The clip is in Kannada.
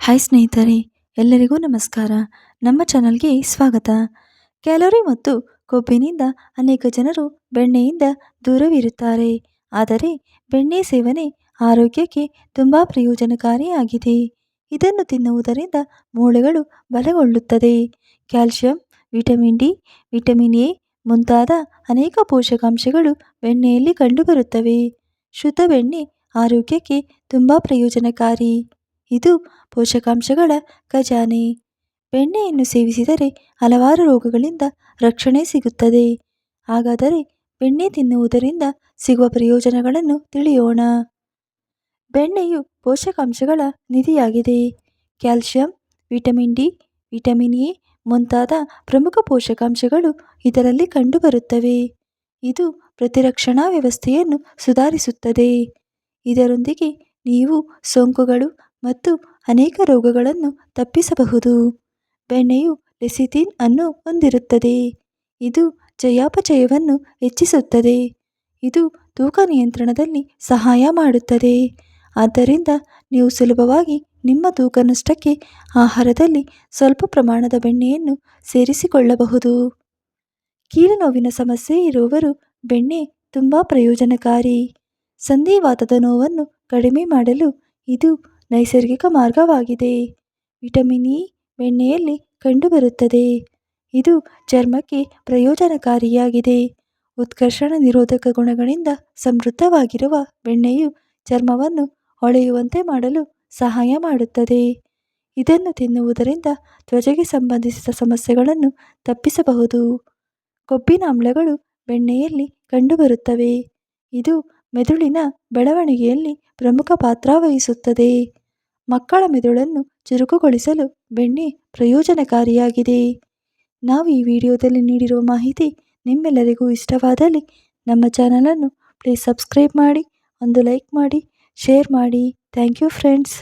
ಹಾಯ್ ಸ್ನೇಹಿತರೆ, ಎಲ್ಲರಿಗೂ ನಮಸ್ಕಾರ. ನಮ್ಮ ಚಾನಲ್ಗೆ ಸ್ವಾಗತ. ಕ್ಯಾಲೋರಿ ಮತ್ತು ಕೊಬ್ಬಿನಿಂದ ಅನೇಕ ಜನರು ಬೆಣ್ಣೆಯಿಂದ ದೂರವಿರುತ್ತಾರೆ. ಆದರೆ ಬೆಣ್ಣೆ ಸೇವನೆ ಆರೋಗ್ಯಕ್ಕೆ ತುಂಬ ಪ್ರಯೋಜನಕಾರಿಯಾಗಿದೆ. ಇದನ್ನು ತಿನ್ನುವುದರಿಂದ ಮೂಳೆಗಳು ಬಲಗೊಳ್ಳುತ್ತದೆ. Calcium, vitamin D, vitamin A ಮುಂತಾದ ಅನೇಕ ಪೋಷಕಾಂಶಗಳು ಬೆಣ್ಣೆಯಲ್ಲಿ ಕಂಡುಬರುತ್ತವೆ. ಶುದ್ಧ ಬೆಣ್ಣೆ ಆರೋಗ್ಯಕ್ಕೆ ತುಂಬ ಪ್ರಯೋಜನಕಾರಿ. ಇದು ಪೋಷಕಾಂಶಗಳ ಖಜಾನೆ. ಬೆಣ್ಣೆಯನ್ನು ಸೇವಿಸಿದರೆ ಹಲವಾರು ರೋಗಗಳಿಂದ ರಕ್ಷಣೆ ಸಿಗುತ್ತದೆ. ಹಾಗಾದರೆ ಬೆಣ್ಣೆ ತಿನ್ನುವುದರಿಂದ ಸಿಗುವ ಪ್ರಯೋಜನಗಳನ್ನು ತಿಳಿಯೋಣ. ಬೆಣ್ಣೆಯು ಪೋಷಕಾಂಶಗಳ ನಿಧಿಯಾಗಿದೆ. Calcium, vitamin D, vitamin A ಮುಂತಾದ ಪ್ರಮುಖ ಪೋಷಕಾಂಶಗಳು ಇದರಲ್ಲಿ ಕಂಡುಬರುತ್ತವೆ. ಇದು ಪ್ರತಿರಕ್ಷಣಾ ವ್ಯವಸ್ಥೆಯನ್ನು ಸುಧಾರಿಸುತ್ತದೆ. ಇದರೊಂದಿಗೆ ನೀವು ಸೋಂಕುಗಳು ಮತ್ತು ಅನೇಕ ರೋಗಗಳನ್ನು ತಪ್ಪಿಸಬಹುದು. ಬೆಣ್ಣೆಯು ಲೆಸಿಥಿನ್ ಅನ್ನು ಹೊಂದಿರುತ್ತದೆ. ಇದು ಚಯಾಪಚಯವನ್ನು ಹೆಚ್ಚಿಸುತ್ತದೆ. ಇದು ತೂಕ ನಿಯಂತ್ರಣದಲ್ಲಿ ಸಹಾಯ ಮಾಡುತ್ತದೆ. ಆದ್ದರಿಂದ ನೀವು ಸುಲಭವಾಗಿ ನಿಮ್ಮ ತೂಕ ನಷ್ಟಕ್ಕೆ ಆಹಾರದಲ್ಲಿ ಸ್ವಲ್ಪ ಪ್ರಮಾಣದ ಬೆಣ್ಣೆಯನ್ನು ಸೇರಿಸಿಕೊಳ್ಳಬಹುದು. ಕೀಳು ನೋವಿನ ಸಮಸ್ಯೆ ಇರುವವರು ಬೆಣ್ಣೆ ತುಂಬ ಪ್ರಯೋಜನಕಾರಿ. ಸಂಧಿವಾತದ ನೋವನ್ನು ಕಡಿಮೆ ಮಾಡಲು ಇದು ನೈಸರ್ಗಿಕ ಮಾರ್ಗವಾಗಿದೆ. ವಿಟಮಿನ್ ಇ ಬೆಣ್ಣೆಯಲ್ಲಿ ಕಂಡುಬರುತ್ತದೆ. ಇದು ಚರ್ಮಕ್ಕೆ ಪ್ರಯೋಜನಕಾರಿಯಾಗಿದೆ. ಉತ್ಕರ್ಷಣ ನಿರೋಧಕ ಗುಣಗಳಿಂದ ಸಮೃದ್ಧವಾಗಿರುವ ಬೆಣ್ಣೆಯು ಚರ್ಮವನ್ನು ಹೊಳೆಯುವಂತೆ ಮಾಡಲು ಸಹಾಯ ಮಾಡುತ್ತದೆ. ಇದನ್ನು ತಿನ್ನುವುದರಿಂದ ತ್ವಚೆಗೆ ಸಂಬಂಧಿಸಿದ ಸಮಸ್ಯೆಗಳನ್ನು ತಪ್ಪಿಸಬಹುದು. ಕೊಬ್ಬಿನ ಆಮ್ಲಗಳು ಬೆಣ್ಣೆಯಲ್ಲಿ ಕಂಡುಬರುತ್ತವೆ. ಇದು ಮೆದುಳಿನ ಬೆಳವಣಿಗೆಯಲ್ಲಿ ಪ್ರಮುಖ ಪಾತ್ರ ವಹಿಸುತ್ತದೆ. ಮಕ್ಕಳ ಮೆದುಳನ್ನು ಚುರುಕುಗೊಳಿಸಲು ಬೆಣ್ಣೆ ಪ್ರಯೋಜನಕಾರಿಯಾಗಿದೆ. ನಾವು ಈ ವಿಡಿಯೋದಲ್ಲಿ ನೀಡಿರುವ ಮಾಹಿತಿ ನಿಮ್ಮೆಲ್ಲರಿಗೂ ಇಷ್ಟವಾದಲ್ಲಿ ನಮ್ಮ ಚಾನಲನ್ನು ಪ್ಲೀಸ್ ಸಬ್ಸ್ಕ್ರೈಬ್ ಮಾಡಿ, ಒಂದು ಲೈಕ್ ಮಾಡಿ, ಶೇರ್ ಮಾಡಿ. Thank you friends.